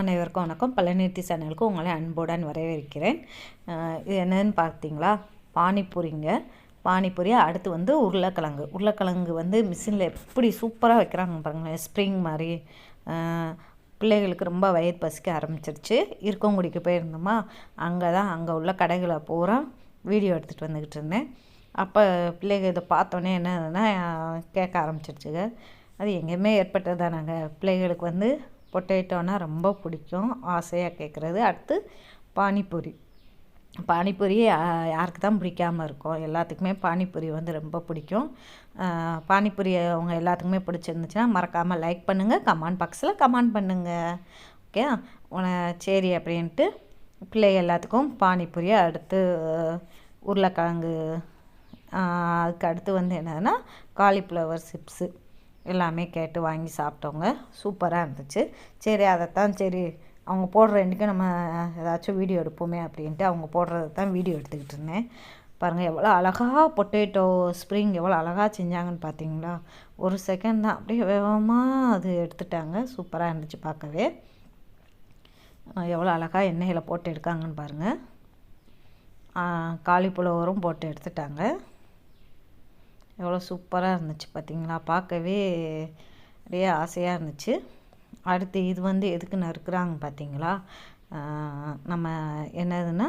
அனைவருக்கும் வணக்கம். பழனிர்த்தி சேனலுக்கு உங்களை அன்புடன் வரவேற்கிறேன். இது என்னன்னு பார்த்தீங்களா? பானிபூரிங்க. பானிபூரி அடுத்து வந்து உருளைக்கிழங்கு. உருளைக்கிழங்கு வந்து மிஷினில் எப்படி சூப்பராக வைக்கிறாங்க பாருங்களேன். ஸ்ப்ரிங் மாதிரி. பிள்ளைகளுக்கு ரொம்ப வயிறு பசிக்க ஆரம்பிச்சிருச்சு. இருக்கங்குடிக்கு போயிருந்தோமா? அங்கே தான் அங்கே உள்ள கடைகளை பூரா வீடியோ எடுத்துகிட்டு வந்துக்கிட்டு இருந்தேன். அப்போ பிள்ளைகள் இதை பார்த்தோன்னே என்னதுன்னா கேட்க ஆரம்பிச்சிருச்சுங்க. அது எங்கேயுமே ஏற்பட்டது தானாங்க. பிள்ளைகளுக்கு வந்து பொட்டேட்டோனா ரொம்ப பிடிக்கும். ஆசையாக கேட்குறது அடுத்து பானிபூரி. பானிபூரி யாருக்கு தான் பிடிக்காமல் இருக்கும். எல்லாத்துக்குமே பானிபூரி வந்து ரொம்ப பிடிக்கும். பானிபூரி அவங்க எல்லாத்துக்குமே பிடிச்சிருந்துச்சுன்னா மறக்காமல் லைக் பண்ணுங்கள் கமெண்ட் பாக்ஸில் கமெண்ட் பண்ணுங்கள் ஓகே உன சரி அப்படின்ட்டு பிள்ளை எல்லாத்துக்கும் பானிபூரி அடுத்து உருளைக்கிழங்கு அதுக்கு அடுத்து வந்து என்னதுன்னா காலிஃப்ளவர் சிப்ஸு எல்லாமே கேட்டு வாங்கி சாப்பிட்டோங்க சூப்பராக இருந்துச்சு. சரி அதைத்தான் சரி அவங்க போடுற ரெண்டுக்கும் நம்ம ஏதாச்சும் வீடியோ எடுப்போமே அப்படின்ட்டு அவங்க போடுறத தான் வீடியோ எடுத்துக்கிட்டு இருந்தேன். பாருங்கள் எவ்வளோ அழகாக பொட்டேட்டோ ஸ்ப்ரிங் எவ்வளோ அழகாக செஞ்சாங்கன்னு பார்த்தீங்களா ஒரு செகண்ட் தான். அப்படியே வேகமாக அது எடுத்துட்டாங்க. சூப்பராக இருந்துச்சு பார்க்கவே. எவ்வளோ அழகாக எண்ணெயில் போட்டு எடுக்காங்கன்னு பாருங்கள் காலிஃப்ளவரும் போட்டு எடுத்துட்டாங்க. எவ்வளோ சூப்பராக இருந்துச்சு பார்த்தீங்களா? பார்க்கவே நிறைய ஆசையாக இருந்துச்சு. அடுத்து இது வந்து எதுக்கு நறுக்கிறாங்க பார்த்தீங்களா? நம்ம என்னதுன்னா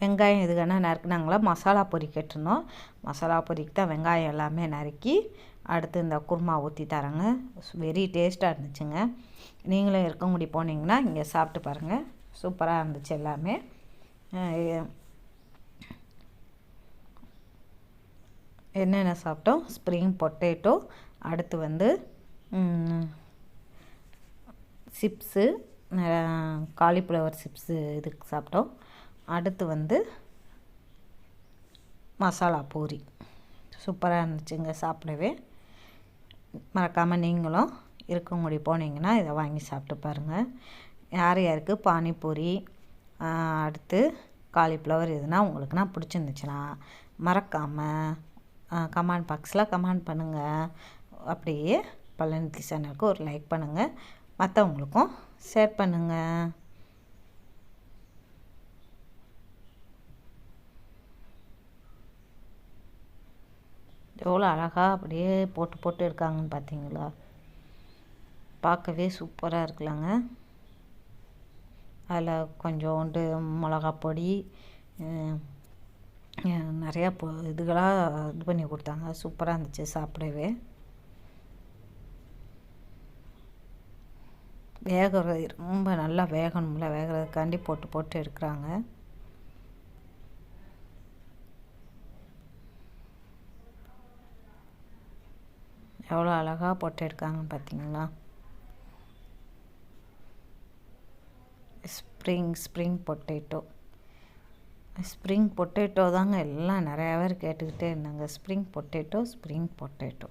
வெங்காயம் எதுக்கான நறுக்குனாங்களா? மசாலா பொரி கேட்டிருந்தோம். மசாலா பொரிக்கு தான் வெங்காயம் எல்லாமே நறுக்கி அடுத்து இந்த குருமா ஊற்றி தரேங்க. வெரி டேஸ்ட்டாக இருந்துச்சுங்க. நீங்களும் இருக்க முடி போனீங்கன்னா இங்கே சாப்பிட்டு பாருங்கள் சூப்பராக இருந்துச்சு எல்லாமே. என்னென்ன சாப்பிட்டோம்? ஸ்ப்ரிங் பொட்டேட்டோ அடுத்து வந்து சிப்ஸு காலிஃப்ளவர் சிப்ஸு இதுக்கு சாப்பிட்டோம். அடுத்து வந்து மசாலா பூரி. சூப்பராக இருந்துச்சுங்க சாப்பிடவே. மறக்காமல் நீங்களும் இருக்கங்குடி போனீங்கன்னா இதை வாங்கி சாப்பிட்டு பாருங்கள் யார் யாருக்கு பானிபூரி அடுத்து காலிஃப்ளவர் எதுனா உங்களுக்குனா பிடிச்சிருந்துச்சுன்னா மறக்காமல் கமெண்ட் பாக்ஸில் கமெண்ட் பண்ணுங்கள் அப்படியே பழனி சேனலுக்கு ஒரு லைக் பண்ணுங்கள் மற்றவங்களுக்கும் ஷேர் பண்ணுங்கள் எவ்வளோ அழகாக அப்படியே போட்டு போட்டு இருக்காங்கன்னு பார்த்தீங்களா பார்க்கவே சூப்பராக இருக்கலாங்க. அதில் கொஞ்சோண்டு மிளகா பொடி நிறையா பொ இதுகளாக இது பண்ணி கொடுத்தாங்க. சூப்பராக இருந்துச்சு சாப்பிடவே. வேகிறது ரொம்ப நல்லா வேகணும்ல. வேகிறதுக்காண்டி போட்டு போட்டு எடுக்கிறாங்க. எவ்வளோ அழகாக போட்டு எடுக்காங்கன்னு பார்த்தீங்களா? Spring spring potato spring potato தாங்க எல்லாம் நிறையா பேர் கேட்டுக்கிட்டே இருந்தாங்க. ஸ்ப்ரிங் பொட்டேட்டோ ஸ்ப்ரிங் பொட்டேட்டோ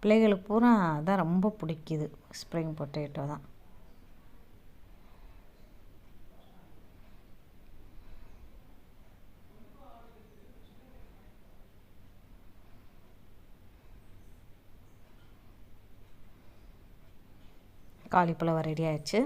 பிள்ளைகளுக்கு பூரா அதான் ரொம்ப பிடிக்குது ஸ்ப்ரிங் பொட்டேட்டோ தான். காலிஃப்ளவர் ரெடி ஆயிடுச்சு.